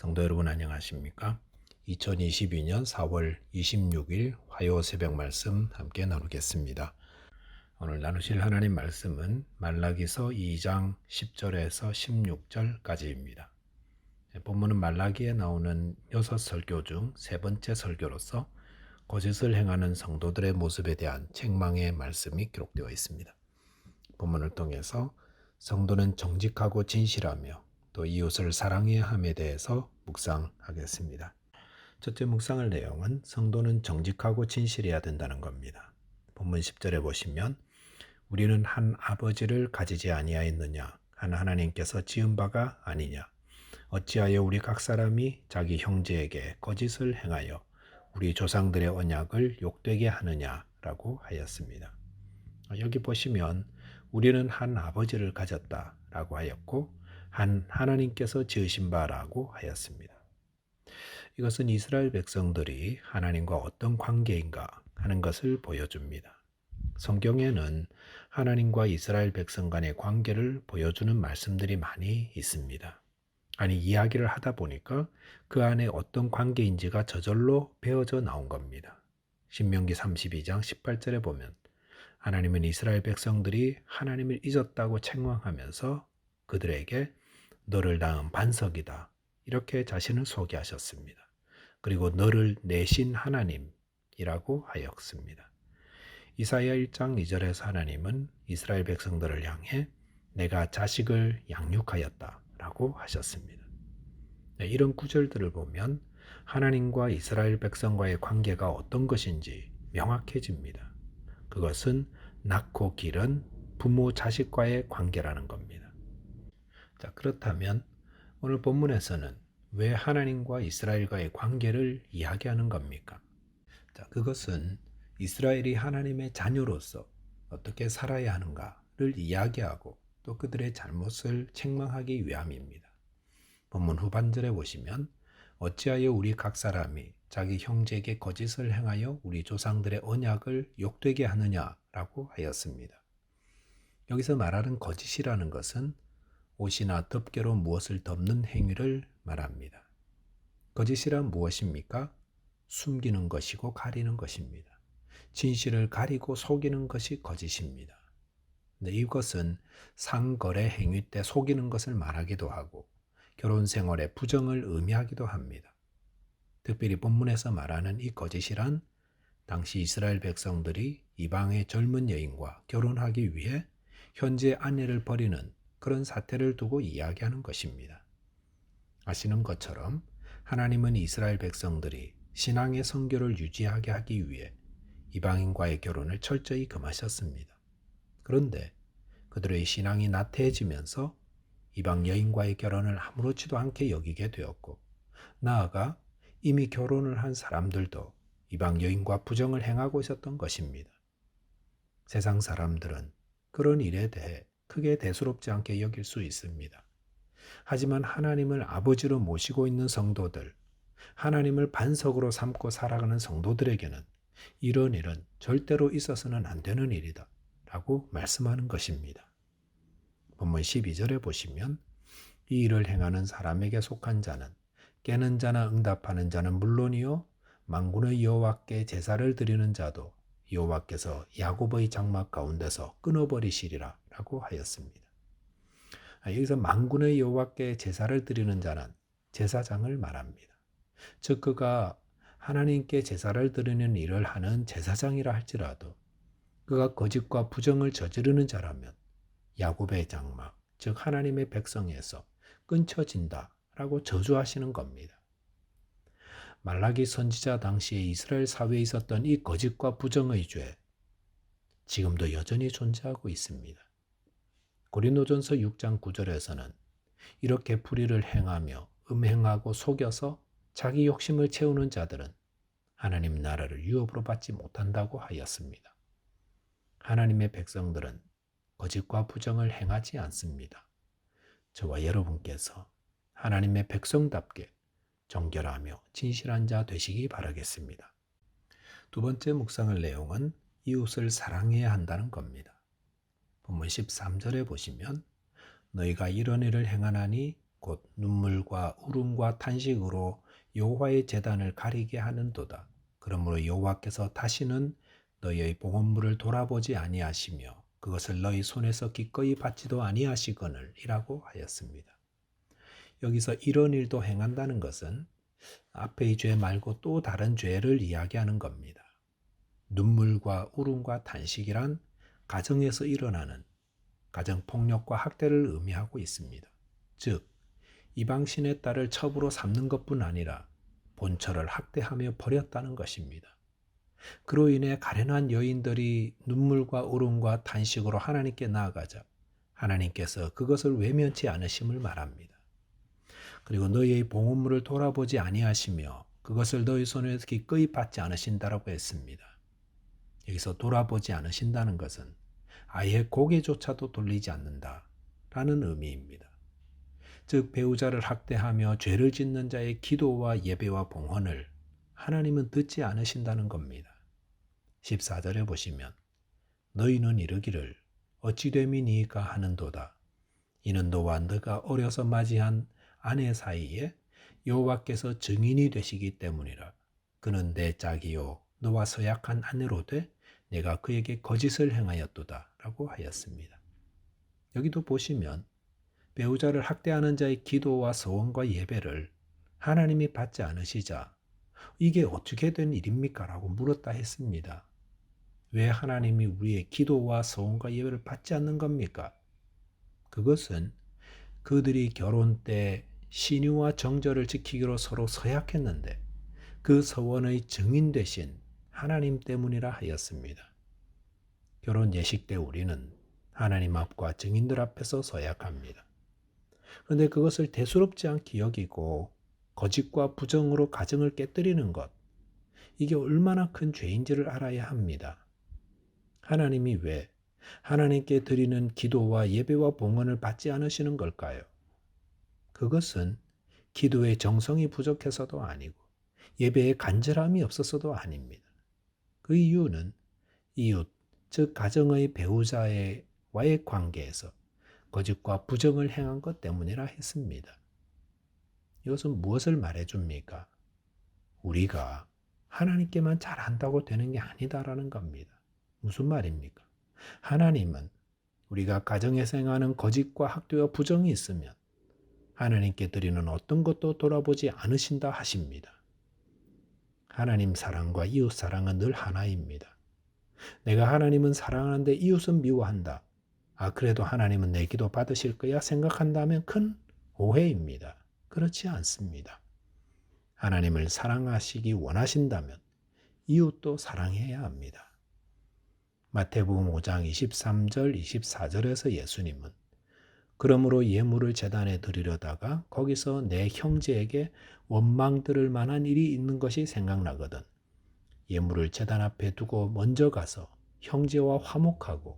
성도 여러분 안녕하십니까? 2022년 4월 26일 화요 새벽 말씀 함께 나누겠습니다. 오늘 나누실 하나님 말씀은 말라기서 2장 10절에서 16절까지입니다. 본문은 말라기에 나오는 여섯 설교 중 세 번째 설교로서 거짓을 행하는 성도들의 모습에 대한 책망의 말씀이 기록되어 있습니다. 본문을 통해서 성도는 정직하고 진실하며 또 이웃을 사랑해야 함에 대해서 묵상하겠습니다. 첫째 묵상할 내용은 성도는 정직하고 진실해야 된다는 겁니다. 본문 10절에 보시면 우리는 한 아버지를 가지지 아니하였느냐 한 하나님께서 지은 바가 아니냐 어찌하여 우리 각 사람이 자기 형제에게 거짓을 행하여 우리 조상들의 언약을 욕되게 하느냐라고 하였습니다. 여기 보시면 우리는 한 아버지를 가졌다라고 하였고 한 하나님께서 지으신 바라고 하였습니다. 이것은 이스라엘 백성들이 하나님과 어떤 관계인가 하는 것을 보여줍니다. 성경에는 하나님과 이스라엘 백성 간의 관계를 보여주는 말씀들이 많이 있습니다. 아니, 이야기를 하다 보니까 그 안에 어떤 관계인지가 저절로 배어져 나온 겁니다. 신명기 32장 18절에 보면 하나님은 이스라엘 백성들이 하나님을 잊었다고 책망하면서 그들에게 너를 낳은 반석이다. 이렇게 자신을 소개하셨습니다. 그리고 너를 내신 하나님이라고 하였습니다. 이사야 1장 2절에서 하나님은 이스라엘 백성들을 향해 내가 자식을 양육하였다. 라고 하셨습니다. 네, 이런 구절들을 보면 하나님과 이스라엘 백성과의 관계가 어떤 것인지 명확해집니다. 그것은 낳고 기른 부모 자식과의 관계라는 겁니다. 자, 그렇다면 오늘 본문에서는 왜 하나님과 이스라엘과의 관계를 이야기하는 겁니까? 자, 그것은 이스라엘이 하나님의 자녀로서 어떻게 살아야 하는가를 이야기하고 또 그들의 잘못을 책망하기 위함입니다. 본문 후반절에 보시면 어찌하여 우리 각 사람이 자기 형제에게 거짓을 행하여 우리 조상들의 언약을 욕되게 하느냐라고 하였습니다. 여기서 말하는 거짓이라는 것은 옷이나 덮개로 무엇을 덮는 행위를 말합니다. 거짓이란 무엇입니까? 숨기는 것이고 가리는 것입니다. 진실을 가리고 속이는 것이 거짓입니다. 네, 이것은 상거래 행위 때 속이는 것을 말하기도 하고 결혼 생활의 부정을 의미하기도 합니다. 특별히 본문에서 말하는 이 거짓이란 당시 이스라엘 백성들이 이방의 젊은 여인과 결혼하기 위해 현재 아내를 버리는 그런 사태를 두고 이야기하는 것입니다. 아시는 것처럼 하나님은 이스라엘 백성들이 신앙의 성교를 유지하게 하기 위해 이방인과의 결혼을 철저히 금하셨습니다. 그런데 그들의 신앙이 나태해지면서 이방 여인과의 결혼을 아무렇지도 않게 여기게 되었고, 나아가 이미 결혼을 한 사람들도 이방 여인과 부정을 행하고 있었던 것입니다. 세상 사람들은 그런 일에 대해 크게 대수롭지 않게 여길 수 있습니다. 하지만 하나님을 아버지로 모시고 있는 성도들, 하나님을 반석으로 삼고 살아가는 성도들에게는 이런 일은 절대로 있어서는 안 되는 일이다. 라고 말씀하는 것입니다. 본문 12절에 보시면 이 일을 행하는 사람에게 속한 자는 깨는 자나 응답하는 자는 물론이요 만군의 여호와께 제사를 드리는 자도 여호와께서 야곱의 장막 가운데서 끊어버리시리라 라고 하였습니다. 아, 여기서 만군의 여호와께 제사를 드리는 자는 제사장을 말합니다. 즉 그가 하나님께 제사를 드리는 일을 하는 제사장이라 할지라도 그가 거짓과 부정을 저지르는 자라면 야곱의 장막, 즉 하나님의 백성에서 끊쳐진다라고 저주하시는 겁니다. 말라기 선지자 당시에 이스라엘 사회에 있었던 이 거짓과 부정의 죄, 지금도 여전히 존재하고 있습니다. 고린도전서 6장 9절에서는 이렇게 불의를 행하며 음행하고 속여서 자기 욕심을 채우는 자들은 하나님 나라를 유업으로 받지 못한다고 하였습니다. 하나님의 백성들은 거짓과 부정을 행하지 않습니다. 저와 여러분께서 하나님의 백성답게 정결하며 진실한 자 되시기 바라겠습니다. 두 번째 묵상할 내용은 이웃을 사랑해야 한다는 겁니다. 본문 13절에 보시면 너희가 이런 일을 행하나니 곧 눈물과 울음과 탄식으로 여호와의 제단을 가리게 하는도다. 그러므로 여호와께서 다시는 너희의 봉헌물을 돌아보지 아니하시며 그것을 너희 손에서 기꺼이 받지도 아니하시거늘이라고 하였습니다. 여기서 이런 일도 행한다는 것은 앞의 죄 말고 또 다른 죄를 이야기하는 겁니다. 눈물과 울음과 탄식이란 가정에서 일어나는 가정 폭력과 학대를 의미하고 있습니다. 즉 이방신의 딸을 첩으로 삼는 것뿐 아니라 본처를 학대하며 버렸다는 것입니다. 그로 인해 가련한 여인들이 눈물과 울음과 탄식으로 하나님께 나아가자 하나님께서 그것을 외면치 않으심을 말합니다. 그리고 너희의 봉헌물을 돌아보지 아니하시며 그것을 너희 손에서 기꺼이 받지 않으신다라고 했습니다. 여기서 돌아보지 않으신다는 것은 아예 고개조차도 돌리지 않는다 라는 의미입니다. 즉 배우자를 학대하며 죄를 짓는 자의 기도와 예배와 봉헌을 하나님은 듣지 않으신다는 겁니다. 14절에 보시면 너희는 이르기를 어찌 됨이니까 하는도다. 이는 너와 너가 어려서 맞이한 아내 사이에 여호와께서 증인이 되시기 때문이라. 그는 내 짝이요 너와 서약한 아내로 돼 내가 그에게 거짓을 행하였도다 라고 하였습니다. 여기도 보시면 배우자를 학대하는 자의 기도와 서원과 예배를 하나님이 받지 않으시자 이게 어떻게 된 일입니까? 라고 물었다 했습니다. 왜 하나님이 우리의 기도와 서원과 예배를 받지 않는 겁니까? 그것은 그들이 결혼 때 신유와 정절을 지키기로 서로 서약했는데 그 서원의 증인 대신 하나님 때문이라 하였습니다. 결혼 예식 때 우리는 하나님 앞과 증인들 앞에서 서약합니다. 그런데 그것을 대수롭지 않게 여기고 거짓과 부정으로 가정을 깨뜨리는 것, 이게 얼마나 큰 죄인지를 알아야 합니다. 하나님이 왜 하나님께 드리는 기도와 예배와 봉헌을 받지 않으시는 걸까요? 그것은 기도의 정성이 부족해서도 아니고 예배의 간절함이 없어서도 아닙니다. 그 이유는 이웃, 즉 가정의 배우자의 와의 관계에서 거짓과 부정을 행한 것 때문이라 했습니다. 이것은 무엇을 말해줍니까? 우리가 하나님께만 잘한다고 되는 게 아니다라는 겁니다. 무슨 말입니까? 하나님은 우리가 가정에서 행하는 거짓과 학대와 부정이 있으면 하나님께 드리는 어떤 것도 돌아보지 않으신다 하십니다. 하나님 사랑과 이웃 사랑은 늘 하나입니다. 내가 하나님은 사랑하는데 이웃은 미워한다. 아, 그래도 하나님은 내 기도 받으실 거야 생각한다면 큰 오해입니다. 그렇지 않습니다. 하나님을 사랑하시기 원하신다면 이웃도 사랑해야 합니다. 마태복음 5장 23절 24절에서 예수님은 그러므로 예물을 재단에 드리려다가 거기서 내 형제에게 원망 들을 만한 일이 있는 것이 생각나거든. 예물을 재단 앞에 두고 먼저 가서 형제와 화목하고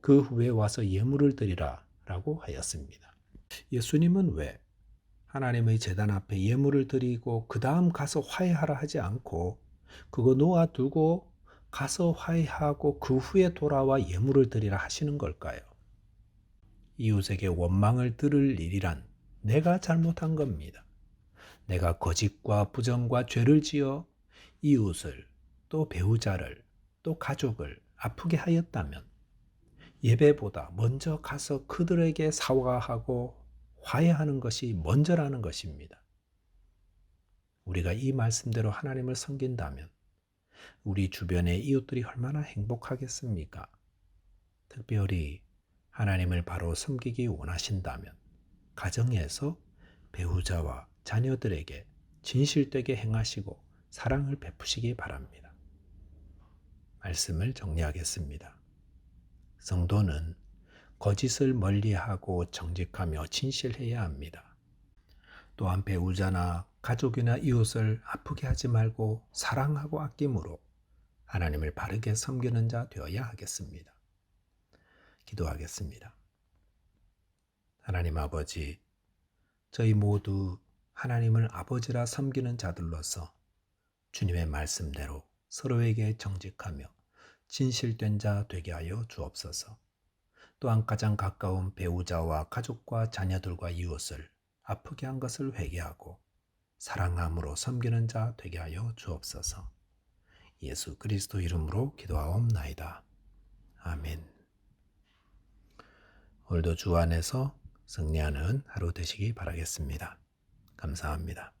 그 후에 와서 예물을 드리라 라고 하였습니다. 예수님은 왜 하나님의 재단 앞에 예물을 드리고 그 다음 가서 화해하라 하지 않고 그거 놓아두고 가서 화해하고 그 후에 돌아와 예물을 드리라 하시는 걸까요? 이웃에게 원망을 들을 일이란 내가 잘못한 겁니다. 내가 거짓과 부정과 죄를 지어 이웃을 또 배우자를 또 가족을 아프게 하였다면 예배보다 먼저 가서 그들에게 사과하고 화해하는 것이 먼저라는 것입니다. 우리가 이 말씀대로 하나님을 섬긴다면 우리 주변의 이웃들이 얼마나 행복하겠습니까? 특별히 하나님을 바로 섬기기 원하신다면 가정에서 배우자와 자녀들에게 진실되게 행하시고 사랑을 베푸시기 바랍니다. 말씀을 정리하겠습니다. 성도는 거짓을 멀리하고 정직하며 진실해야 합니다. 또한 배우자나 가족이나 이웃을 아프게 하지 말고 사랑하고 아낌으로 하나님을 바르게 섬기는 자 되어야 하겠습니다. 기도하겠습니다. 하나님 아버지, 저희 모두 하나님을 아버지라 섬기는 자들로서 주님의 말씀대로 서로에게 정직하며 진실된 자 되게 하여 주옵소서. 또한 가장 가까운 배우자와 가족과 자녀들과 이웃을 아프게 한 것을 회개하고 사랑함으로 섬기는 자 되게 하여 주옵소서. 예수 그리스도 이름으로 기도하옵나이다. 아멘. 오늘도 주 안에서 승리하는 하루 되시기 바라겠습니다. 감사합니다.